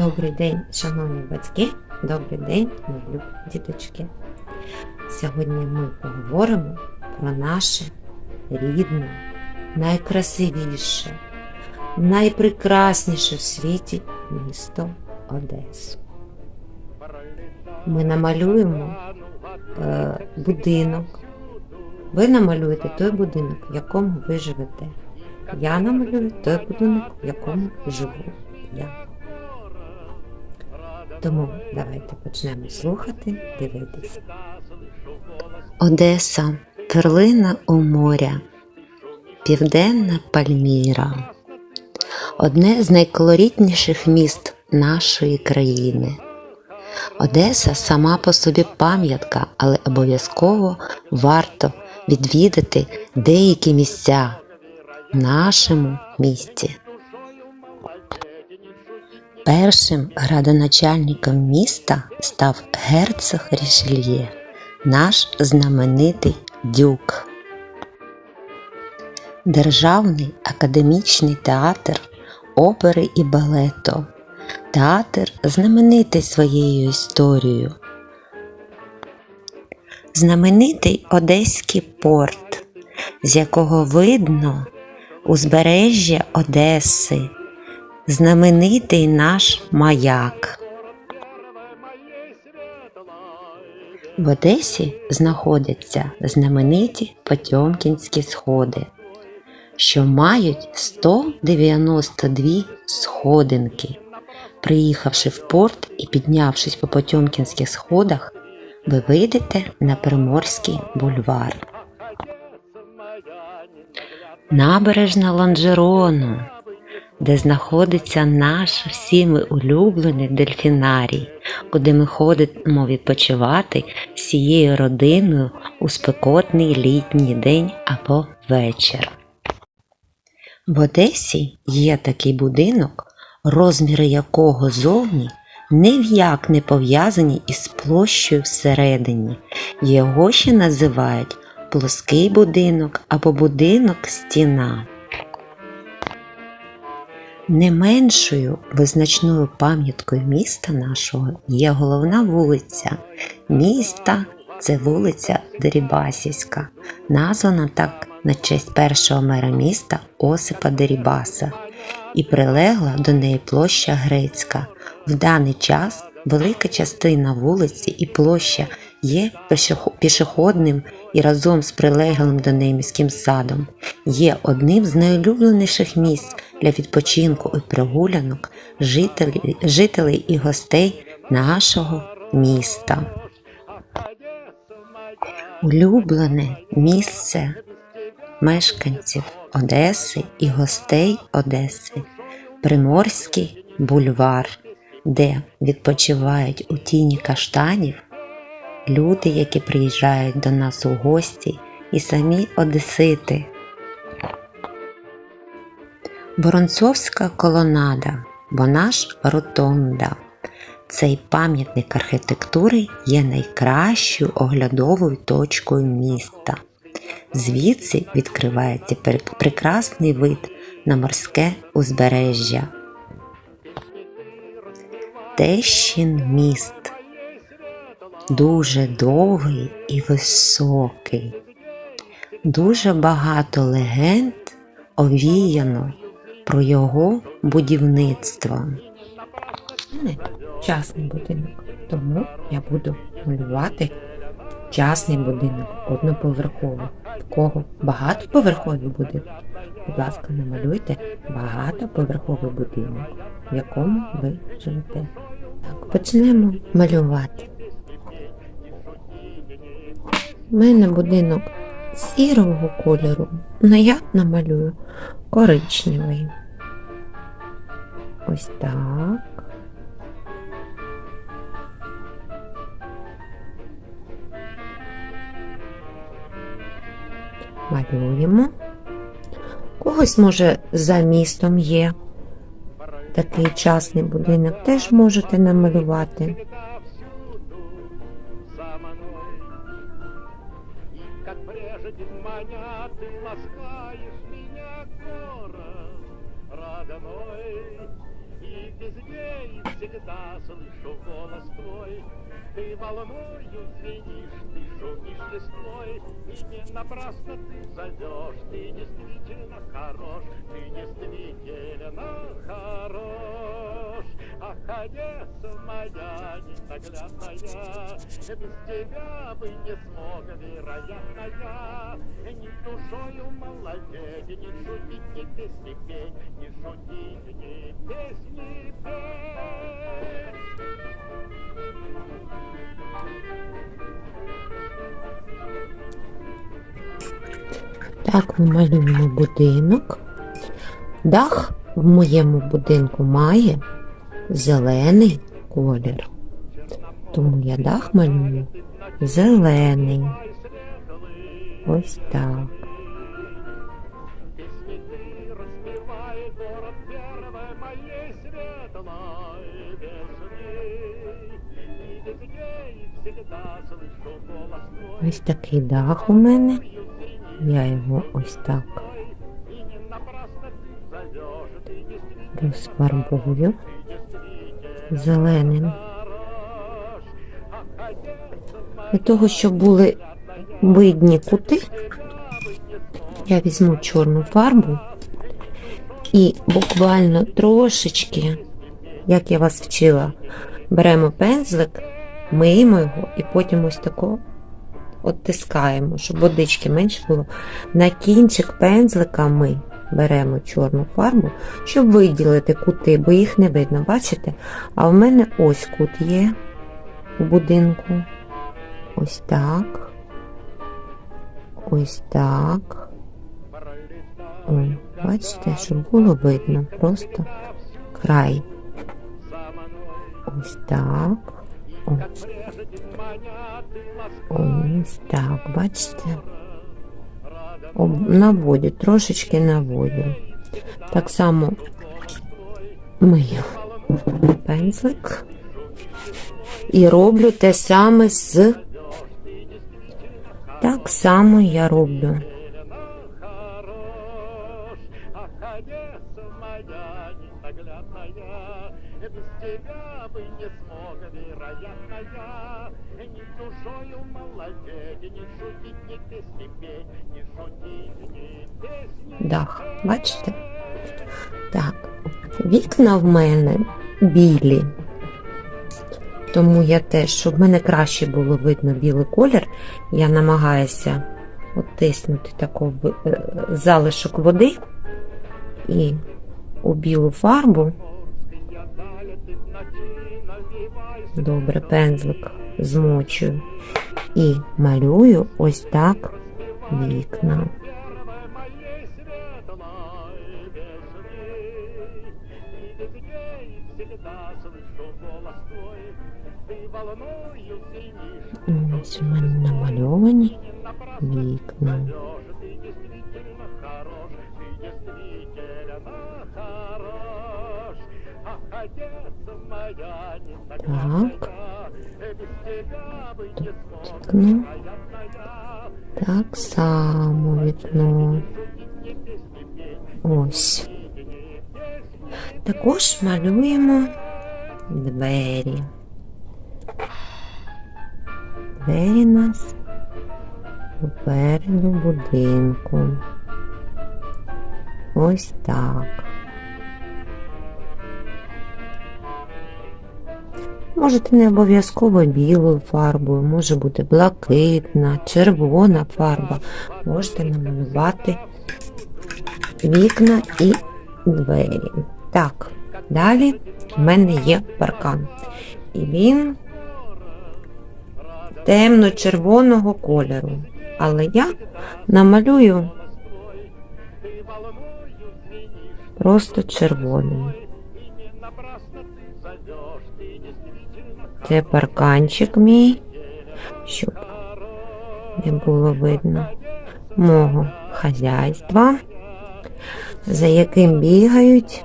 Добрий день, шановні батьки, добрий день, мої любі діточки. Сьогодні ми поговоримо про наше рідне, найкрасивіше, найпрекрасніше в світі місто Одесу. Ми намалюємо е, будинок. Ви намалюєте той будинок, в якому ви живете. Я намалюю той будинок, в якому живу я. Тому давайте почнемо слухати, дивитися. Одеса, перлина у моря, Південна Пальміра. Одне з найколорітніших міст нашої країни. Одеса сама по собі пам'ятка, але обов'язково варто відвідати деякі місця в нашому місті. Першим градоначальником міста став герцог Рішельє, наш знаменитий дюк. Державний академічний театр опери і балету. Театр знаменитий своєю історією. Знаменитий Одеський порт, з якого видно узбережжя Одеси, знаменитий наш маяк. В Одесі знаходяться знамениті Потьомкінські сходи, що мають 192 сходинки. Приїхавши в порт і піднявшись по Потьомкінських сходах, ви вийдете на Приморський бульвар. Набережна Ланжерону, де знаходиться наш всіми улюблений дельфінарій, куди ми ходимо відпочивати всією родиною у спекотний літній день або вечір. В Одесі є такий будинок, розміри якого зовні ні в як не пов'язані із площею всередині. Його ще називають плоский будинок або будинок стіна. Не меншою визначною пам'яткою міста нашого є головна вулиця. Міста це вулиця Дерибасівська, названа так на честь першого мера міста Осипа Дерібаса, і прилегла до неї площа Грецька. В даний час велика частина вулиці і площа є пішохо- пішохідним і разом з прилеглим до неї міським садом є одним з найулюбленіших місць для відпочинку і прогулянок жителів, жителей і гостей нашого міста. Улюблене місце мешканців Одеси і гостей Одеси Приморський бульвар, де відпочивають у тіні каштанів люди, які приїжджають до нас у гості, і самі одесити. Воронцовська колонада, вона ж ротонда. Цей пам'ятник архітектури є найкращою оглядовою точкою міста. Звідси відкривається прекрасний вид на морське узбережжя. Тещин міст дуже довгий і високий. Дуже багато легенд овіяно про його будівництво. Частний будинок, тому я буду малювати частний будинок одноповерховий. В кого багатоповерховий будинок? Будь ласка, намалюйте багатоповерховий будинок, в якому ви живете. Так, почнемо малювати. У мене будинок сірого кольору, але я намалюю коричневий. Ось так. Малюємо. Когось, може, за містом є такий частний будинок, теж можете намалювати. Как прежде маня, ты всегда слышу голос твой. Ты волною звенишь, ты шумишь листвой, И не напрасно ты зовешь, ты действительно хорош, Ты действительно хорош. Ах, Одесса моя ненаглядная, Без тебя бы не смог, вероятно, я. Ни душою молодеть, ни шутить, ни песни петь, Ни шутить, ни песни петь. Так, ми малюємо будинок. Дах в моєму будинку має зелений колір. Тому я дах малюю зелений. Ось так. Песни ты распевай, город первой моей светлой весны. И везде, и всегда слышу голос твой. Ось такий дах у мене. Я його ось так И не напрасно ты зовешь, ты действительно розфарбую зеленим. Для того, щоб були видні кути, я візьму чорну фарбу і буквально трошечки, як я вас вчила, беремо пензлик, миємо його і потім ось тако оттискаємо, щоб водички менше було. На кінчик пензлика ми беремо чорну фарбу, щоб виділити кути, бо їх не видно, бачите? А в мене ось кут є у будинку. Ось так. Ось так. О, бачите, щоб було видно просто край. Ось так. О, ось так, бачите? Наводю, трошечки наводю. Так само мию пензлик. І роблю те саме з. Так само я роблю. Тебя бы не смог, вероятно, я. Ни душою молодеть, ни шутить, ни песни петь, ни шутить, ни песни Дах, бачите? Так, вікна в мене білі. Тому я теж, щоб в мене краще було видно білий колір, я намагаюся оттиснути таку е, залишок води і у білу фарбу добре пензлик змочую і малюю ось так вікна. первой моей светлой весны. И везде, и всегда слышу голос твой, ты волною звенишь, Ось у мене намальовані не напрасно вікна. зовешь, ты действительно хорош, ты действительно хорош. Ах, Одесса моя ненаглядная, без тебя бы не смог, Вікно. вероятно, я. Так само вікно. Ось. Також малюємо двері. Двері у нас попереду будинку. Ось так. Можете не обов'язково білою фарбою, може бути блакитна, червона фарба. Можете намалювати вікна і двері. Так, далі в мене є паркан. І він темно-червоного кольору. Але я намалюю просто червоним. Це парканчик мій, щоб не було видно мого хазяйства, за яким бігають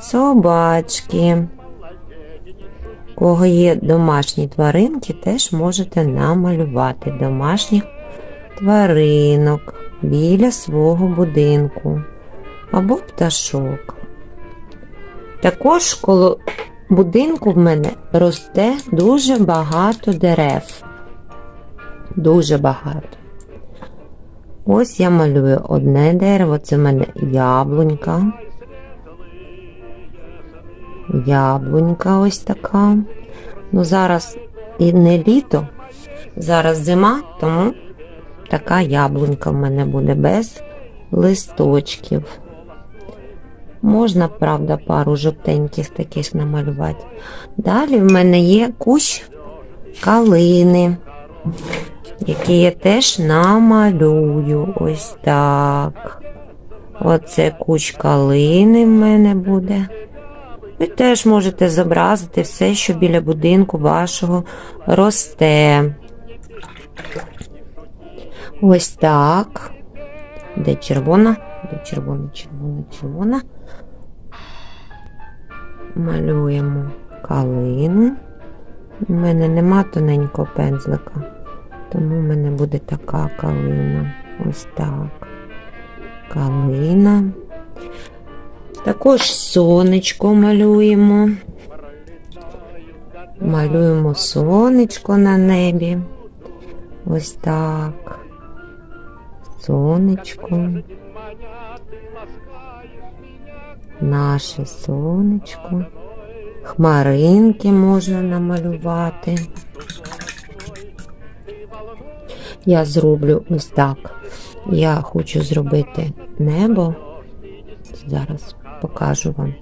собачки. Кого є домашні тваринки, теж можете намалювати домашніх тваринок біля свого будинку або пташок. Також коло будинку в мене росте дуже багато дерев. Дуже багато. Ось я малюю одне дерево, це в мене яблунька. Яблунька ось така. Ну, зараз і не літо, зараз зима, тому така яблунька в мене буде без листочків. Можна, правда, пару жовтеньких таких намалювати. Далі в мене є кущ калини, який я теж намалюю. Ось так. Оце кущ калини в мене буде. Ви теж можете зобразити все, що біля будинку вашого росте. Ось так. Де червона? Де червона, червона, червона. Малюємо калину. У мене нема тоненького пензлика, тому в мене буде така калина. Ось так. Калина. Також сонечко малюємо. Малюємо сонечко на небі. Ось так. Сонечко. Наше сонечко. Хмаринки можна намалювати. Я зроблю ось так. Я хочу зробити небо. Зараз покажу вам.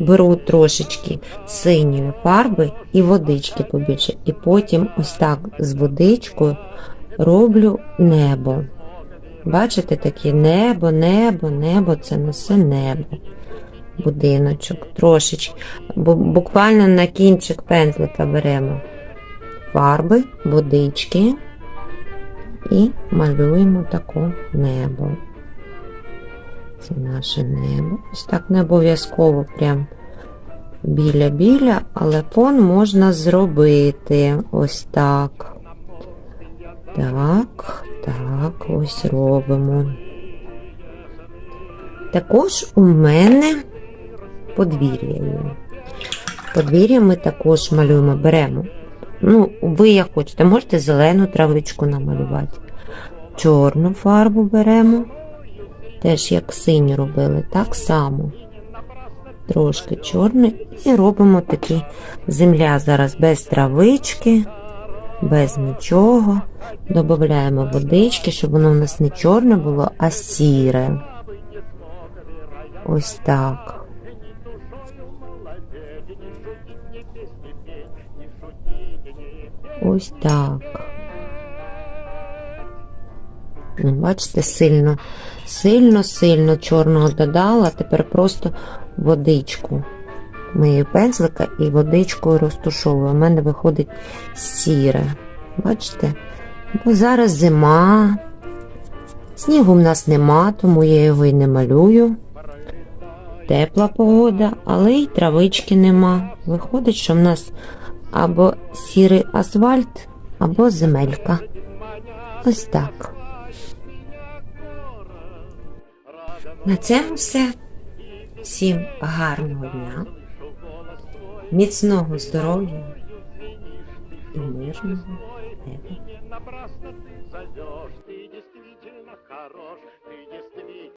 Беру трошечки синьої фарби і водички побільше. І потім ось так з водичкою роблю небо. Бачите таке небо, небо, небо це несе небо. Будиночок трошечки. Буквально на кінчик пензлика беремо фарби, водички і малюємо таке небо. Це наше небо. Ось так не обов'язково прям біля-біля, але фон можна зробити ось так. Так, так, ось робимо. Також у мене подвір'я. Подвір'я ми також малюємо, беремо. Ну, ви як хочете, можете зелену травичку намалювати. Чорну фарбу беремо. Теж як синю робили, так само. Трошки чорний і робимо такі земля зараз без травички, без нічого. Додаємо водички, щоб воно у нас не чорне було, а сіре. Ось так. Ось так. Ну, Бачите, сильно, сильно, сильно чорного додала, тепер просто водичку. Мию пензлика і водичкою розтушовую. У мене виходить сіре. Бачите? Бо зараз зима. Снігу в нас нема, тому я його і не малюю. Тепла погода, але й травички нема. Виходить, що в нас або сірий асфальт, або земелька. Ось так. На цьому все. Всім гарного дня, міцного здоров'я і мирного неба.